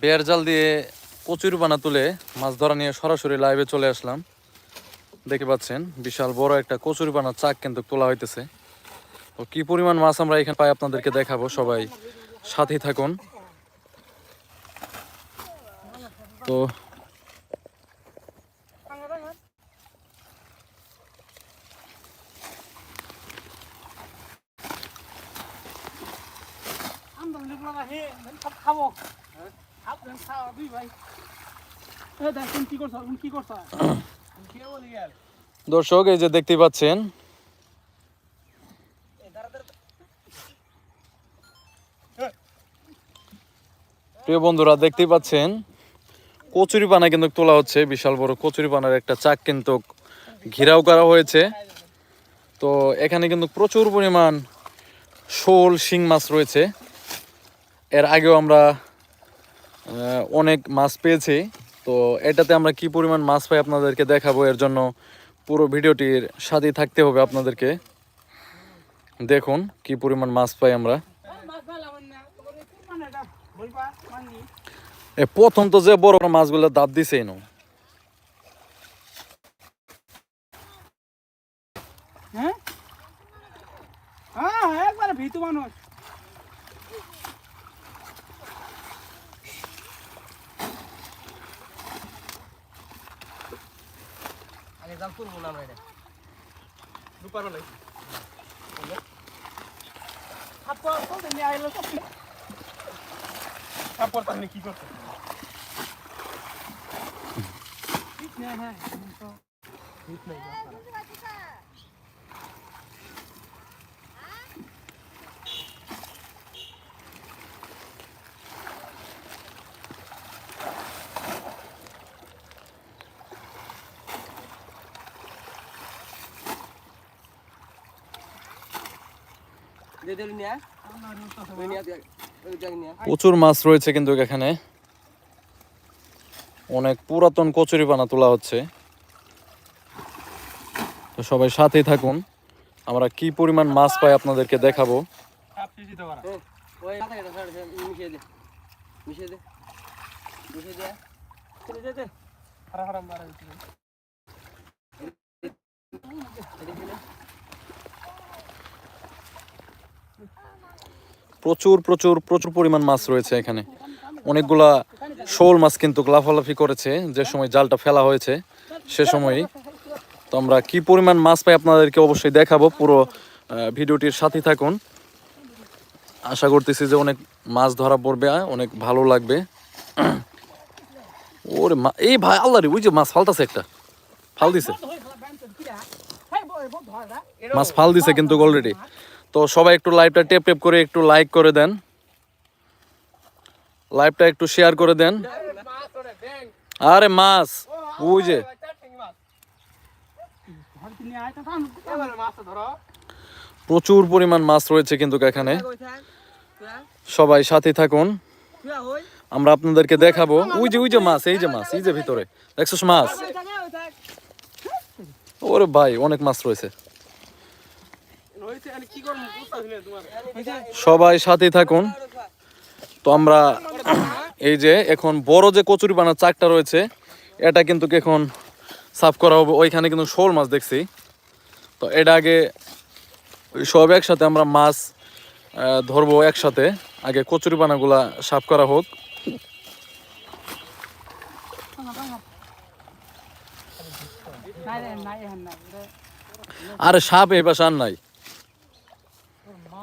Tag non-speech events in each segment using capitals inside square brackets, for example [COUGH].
Bear জাল দিয়ে কচুর বানা তুলে মাছ ধরা নিয়ে সরাসরি লাইভে চলে আসলাম। দেখতে পাচ্ছেন, বিশাল বড় একটা কচুর বানা চাক কিন্তু তোলা হইতেছে। তো কি পরিমাণ মাছ আমরা এখানে পাই আপনাদেরকে দেখাবো, সবাই সাথেই থাকুন। তো খাব। দর্শক, এই যে দেখতে পাচ্ছেন। প্রিয় বন্ধুরা দেখতেই পাচ্ছেন, কচুরি পানা কিন্তু তোলা হচ্ছে, বিশাল বড় কচুরি পানার একটা চাক কিন্তু ঘেরাও করা হয়েছে। তো এখানে কিন্তু প্রচুর পরিমাণ শোল, শিং মাছ রয়েছে। এর আগেও আমরা অনেক মাছ পেয়েছি। তো এটাতে আমরা কি পরিমাণ মাছ পাই আপনাদেরকে দেখাবো? এর জন্য পুরো ভিডিওটির সাথে থাকতে হবে আপনাদেরকে। দেখুন কি পরিমাণ মাছ পাই আমরা। প্রথম তো যে বড় বড় মাছগুলো দাঁত দিছেই এনো। হ্যাঁ? হ্যাঁ একবারে ভিতু মানুষ। জাল তুলবো না আমরা এটা। দুপারও নাই। তারপর তাহলে কি করতে হ্যাঁ হ্যাঁ দে দে নিয়া ওই নিয়া দে ওই জায়গা নিয়া প্রচুর মাছ রয়েছে কিন্তু এখানে অনেক পুরাতন কচুরি পানা তোলা হচ্ছে তো সবাই সাথেই থাকুন আমরা কি পরিমাণ মাছ পাই আপনাদেরকে দেখাবো মিশিয়ে দে মিশিয়ে দে মিশিয়ে দে চলে যেতে হারা হারাম বাড়া দিতে এদিকে দিলে প্রচুর প্রচুর প্রচুর পরিমাণ মাছ রয়েছে এখানে। অনেকগুলা শোল মাছ কিন্তু লাফালাফি করেছে, যে সময় জালটা ফেলা হয়েছে, সে সময়ই। তো আমরা কি পরিমাণ মাছ পাই আপনাদেরকে অবশ্যই দেখাবো, পুরো ভিডিওটির সাথে থাকুন। আশা করতেছি যে অনেক মাছ ধরা পড়বে, অনেক ভালো লাগবে। [CLEARS THROAT] ওরে মা, এই ভাই, আল্লাহ রে, ওই যে মাছ ফালতাছে একটা। ফাল দিছে মাছ ফাল দিছে কিন্তু অলরেডি তো সবাই একটু লাইভটা টেপ টেপ করে একটু লাইক করে দেন। লাইভটা একটু শেয়ার করে দেন। আরে মাছ যে। প্রচুর পরিমাণ মাছ রয়েছে কিন্তু এখানে। সবাই সাথে থাকুন। আমরা আপনাদেরকে দেখাবো। ওই যে ওই যে মাছ, এই যে মাছ, এই যে ভিতরে। দেখছোস মাছ? ওরে ভাই, অনেক মাছ রয়েছে হইছে আমি কি করব বুঝতাছি না তোমার হইছে সবাই সাথে থাকুন। তো আমরা এই যে এখন বড় যে কচুরি বানার চাকটা রয়েছে, এটা কিন্তু এখন সাফ করা হবে। ওইখানে কিন্তু শোল মাছ দেখছি। তো এটা আগে সব একসাথে আমরা মাছ ধরবো একসাথে। আগে কচুরি বানাগুলা সাফ করা হোক। আরে সাপ এই পাশে আর নাই মাউজে ভিডিও করে চিলে তো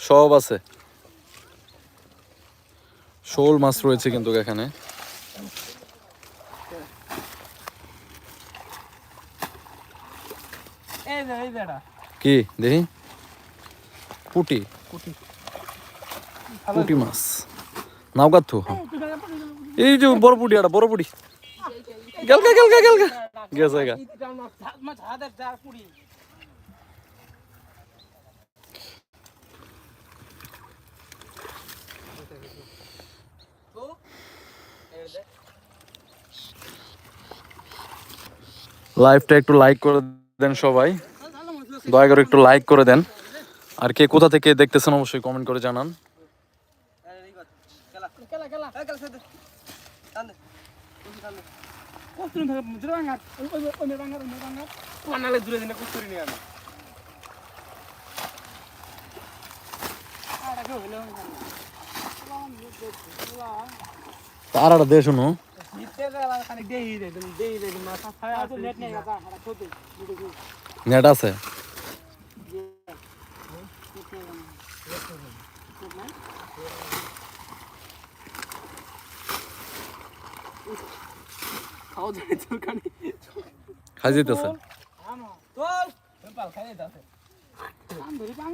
সব আছে। শোল মাছ রয়েছে কিন্তু এখানে। কি দেখি? পুটি। পুটি। মাছ। নাওগাত তো। এই যে বড় পুটি আটা বড় পুটি। গেলকা গেলকা গেলকা গেছে গা লাইভটা একটু লাইক করে দেন সবাই দয়া করে একটু লাইক করে দেন আর কে কোথা থেকে দেখতেছেন অবশ্যই কমেন্ট করে জানান খেলা খেলা খেলা কষ্ট থাকে দূরে ভাঙার ওই ওই ওই ভাঙার ওই ভাঙার পানালে দূরে দিনে কুচুরি নিয়ে আমি। আর হইল তারাটা দিয়ে শুনো। ছায়া আছে নেট নেই আছে যায় তোর কানে খাই যেতেছে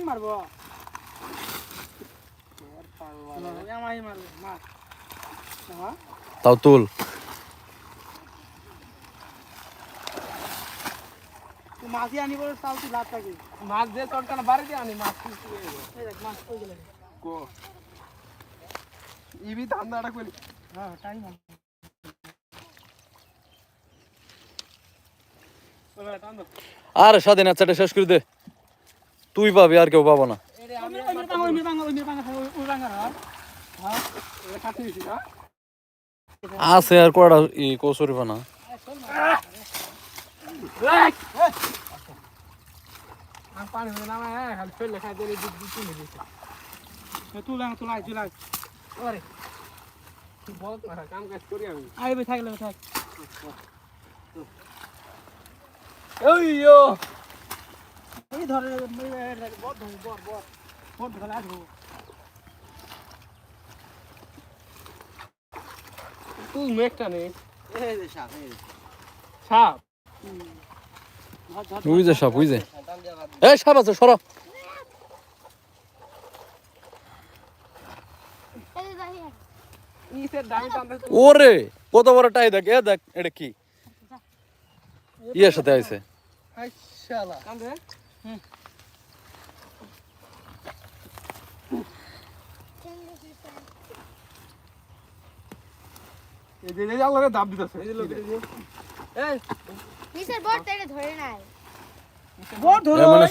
মারবো তাও তুই মাছই আনি বলে তাও তুই লাভ থাকে মাছ দিয়ে তোর কানে বাড়ি দিয়ে আনি মাছ মাছ কই গেল কো ইবি ধান্দাটা কইলি হ্যাঁ টাইম আর স্বাধীন আচ্ছাটা শেষ করে দে। তুই পাবি আর কেউ পাবো না। কাটি আছে আর কয়টা ই কচুরি পানা আর পানি না খালি ফেলে খাই দিলে দুধ দুধ তুলে দিছি তুই লাগ তুই লাগ তুই লাগ ওরে তুই বল না কাম কাজ করি আমি। আইবে থাকলে থাক। ওইয়ো এই ধরে বড় ধরে বড় বড় বড় ধরে আসব তুই মেঘটা নেই সাপ এই ওই যে সাপ ওই যে। সাপ আছে ওরে কত বড় টাই দেখ এ দেখ এটা কি? ইয়ের সাথে আইছে। দাব দিতেছে। ধরে নাই।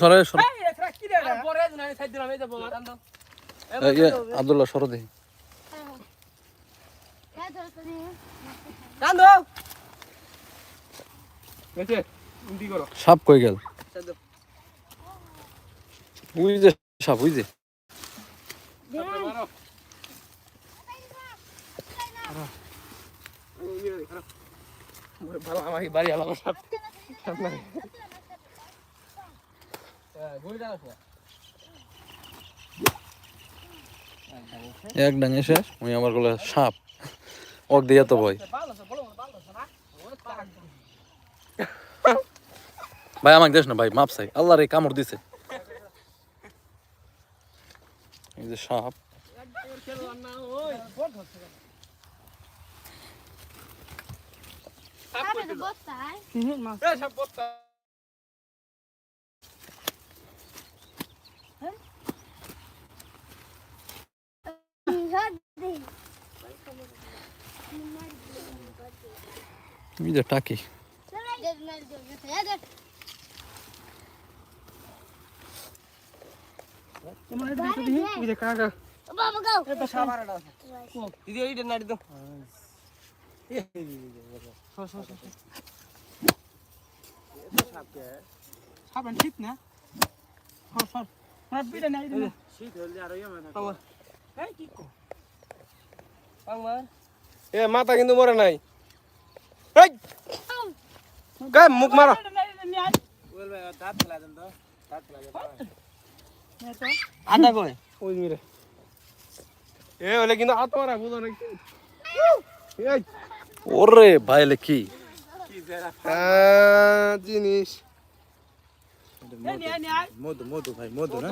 মানে ইয়ে, আব্দুল্লাহ সর দেখি। সাপ কই গেল? সাদ ওই যে সাপ ওই যে। মারো। ভালো আমাকে বাড়ি আলাদা সাপ। সামনে গুড়িটা আছে এক ডাঙে শেষ ওই আমার গলা সাপ। ওক দিয়া তো ভয়। ভাই আমাকে দেশ না ভাই মাপ চাই আল্লাহ রে কামড় দিছে এই যে সাপ সামনে তো বস্তায় মাছ এই সাপ বত্তা এই যে টাকি এমন এটা দিতে দিই ওই যে কাকা বাবা গাও এটা সাবারটা দিদি এইটা নাড়ি দাও সর সর সর সাবান না? শীত হলে আর পাঙ্গা এই কি কো এ মাথা কিন্তু মরে নাই। মুখ মারো। বল ভাই দাঁত ফেলা দেন তো দাঁত ফেলা দেন কই? ওই মিরে এ ওলে কিন্তু হাত মারা বুঝো নাকি এই। ওরে ভাই লে কি? জিনিস। মধু। মধু ভাই মধু না?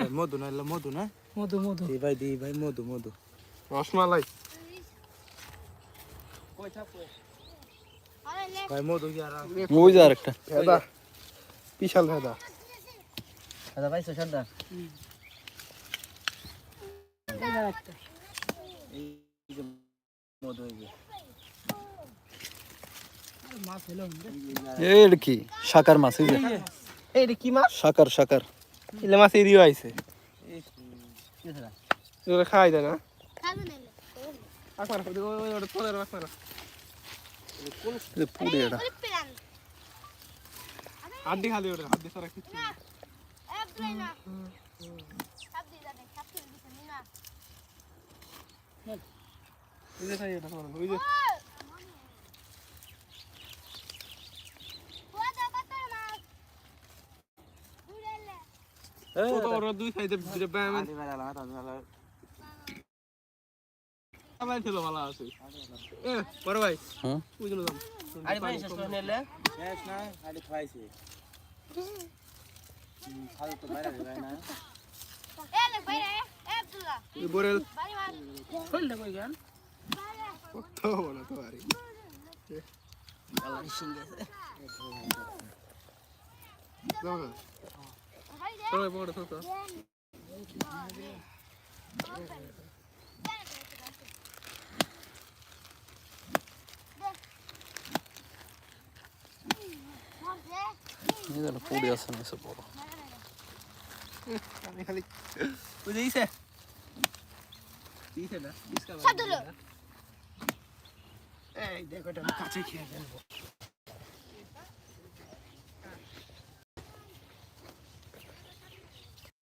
ভাই, মধু না মধু না? মধু মধু। দি ভাই দি ভাই মধু মধু। রসমালাই। ভাই মধু কি আর ওই যে আরেকটা। বিশাল ভেদা। দাদা ভাই সরদার মধু হয়ে গেছে মাছ হলো এর কি শাকার মাছ এই যে। এই রে কি মাছ শাকার শাকার। ইলে মাছ এরিও আইছে। এগুলো খাই দেয় না। খাব নাইলে আকমারা ওই ওই ওটা তোদের আকমারা পুড়ে এটা। ওরে পেরান হাড্ডি খালি ওটা হাড্ডি সারা কিছু দুই খাইতে সবাই ছিল ভালো আছে এ বড় ভাই জন্য যাম আদি ভাই শেষ করে নিলে। শেষ না আদি খাইছে। খাও তো বাইরে যায় না এলে বাইরে এ আব্দুল্লাহ এই বরেল বাড়ি মার ফেললে কই গান কত বড় তো আরে দাও না বাইরে বড় ভাই বড় তো মরছে এই যেন পুড়ে আছে নিচে বড় আমি খালি ওই যে ইসে ইসে না ইসকা সব ধরো এই দেখো এটা আমি কাছে খেয়ে ফেলব।